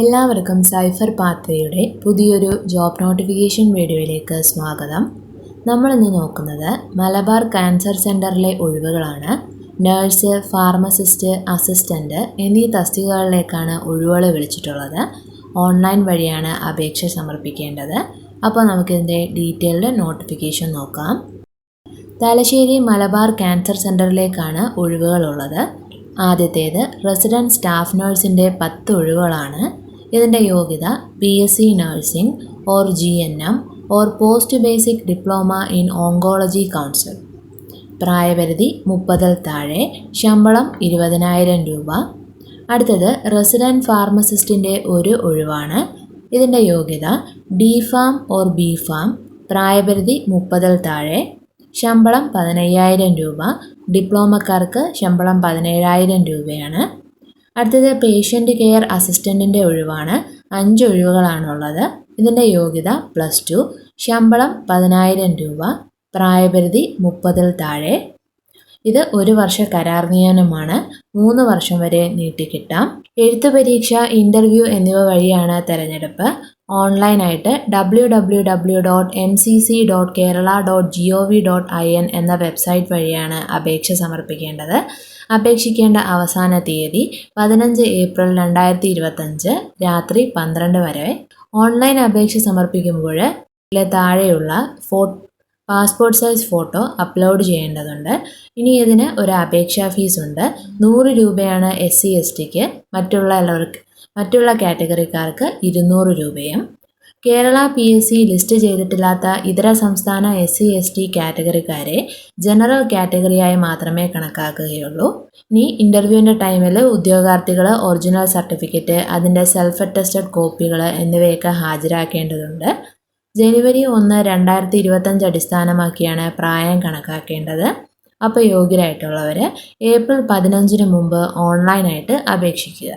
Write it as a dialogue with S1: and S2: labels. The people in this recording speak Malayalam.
S1: എല്ലാവർക്കും സൈഫർ പാത്രയുടെ പുതിയൊരു ജോബ് നോട്ടിഫിക്കേഷൻ വീഡിയോയിലേക്ക് സ്വാഗതം. നമ്മളിന്ന് നോക്കുന്നത് മലബാർ ക്യാൻസർ സെന്ററിലെ ഒഴിവുകളാണ്. നേഴ്സ് ഫാർമസിസ്റ്റ് അസിസ്റ്റന്റ് എന്നീ തസ്തികകളിലേക്കാണ് ഒഴിവുകൾ വിളിച്ചിട്ടുള്ളത്. ഓൺലൈൻ വഴിയാണ് അപേക്ഷ സമർപ്പിക്കേണ്ടത്. അപ്പോൾ നമുക്കിതിന്റെ ഡീറ്റെയിൽഡ് നോട്ടിഫിക്കേഷൻ നോക്കാം. തലശ്ശേരി മലബാർ ക്യാൻസർ സെന്ററിലേക്കാണ് ഒഴിവുകളുള്ളത്. ആദ്യത്തേത് റെസിഡന്റ് സ്റ്റാഫ് നേഴ്സിന്റെ പത്ത് ഒഴിവുകളാണ്. ഇതിന്റെ യോഗ്യത B S C nursing or G N M or post basic diploma in oncology council പ്രായപരിധി മുപ്പതിൽ താഴെ ശമ്പളം ഇരുപതിനായിരം രൂപ. അടുത്തത് റെസിഡന്റ് ഫാർമസിസ്റ്റിന്റെ ഒരു ഒഴിവാണ്. ഇതിന്റെ യോഗ്യത D pharm or B pharm പ്രായപരിധി മുപ്പതിൽ താഴെ ശമ്പളം പതിനയ്യായിരം രൂപ. ഡിപ്ലോമക്കാർക്ക് ശമ്പളം പതിനേഴായിരം രൂപയാണ്. അടുത്തത് പേഷ്യന്റ് കെയർ അസിസ്റ്റന്റിന്റെ ഒഴിവാണ്. അഞ്ച് ഒഴിവുകളാണുള്ളത്. ഇതിന്റെ യോഗ്യത പ്ലസ് ടു ശമ്പളം പതിനായിരം രൂപ. പ്രായപരിധി മുപ്പതിൽ താഴെ. ഇത് ഒരു വർഷ കരാർ നിയമനമാണ്. മൂന്ന് വർഷം വരെ നീട്ടിക്കിട്ടാം. എഴുത്തു പരീക്ഷ ഇന്റർവ്യൂ എന്നിവ വഴിയാണ് തിരഞ്ഞെടുപ്പ്. ഓൺലൈനായിട്ട് W W W dot M C C dot Kerala dot G O V dot I N എന്ന വെബ്സൈറ്റ് വഴിയാണ് അപേക്ഷ സമർപ്പിക്കേണ്ടത്. അപേക്ഷിക്കേണ്ട അവസാന തീയതി പതിനഞ്ച് ഏപ്രിൽ രണ്ടായിരത്തി ഇരുപത്തഞ്ച് രാത്രി പന്ത്രണ്ട് വരെ. ഓൺലൈൻ അപേക്ഷ സമർപ്പിക്കുമ്പോൾ താഴെയുള്ള ഫോ പാസ്പോർട്ട് സൈസ് ഫോട്ടോ അപ്ലോഡ് ചെയ്യേണ്ടതുണ്ട്. ഇനി ഇതിന് ഒരു അപേക്ഷാ ഫീസ് ഉണ്ട്. നൂറ് രൂപയാണ് എസ് സി എസ് ടിക്ക് മറ്റുള്ളവർക്ക് മറ്റുള്ള കാറ്റഗറിക്കാർക്ക് ഇരുന്നൂറ് രൂപയും. Kerala P S C list ചെയ്തിട്ടില്ലാത്ത ഇതര സംസ്ഥാന എസ് സി എസ് ടി കാറ്റഗറിക്കാരെ ജനറൽ കാറ്റഗറിയായി മാത്രമേ കണക്കാക്കുകയുള്ളൂ. ഇനി ഇന്റർവ്യൂവിന്റെ ടൈമിൽ ഉദ്യോഗാർത്ഥികൾ ഒറിജിനൽ സർട്ടിഫിക്കറ്റ് അതിന്റെ സെൽഫ് അറ്റസ്റ്റഡ് കോപ്പികൾ എന്നിവയൊക്കെ ഹാജരാക്കേണ്ടതുണ്ട്. ജനുവരി ഒന്ന് രണ്ടായിരത്തി ഇരുപത്തഞ്ച് അടിസ്ഥാനമാക്കിയാണ് പ്രായം കണക്കാക്കേണ്ടത്. അപ്പോൾ യോഗ്യരായിട്ടുള്ളവർ ഏപ്രിൽ പതിനഞ്ചിന് മുമ്പ് ഓൺലൈനായിട്ട് അപേക്ഷിക്കുക.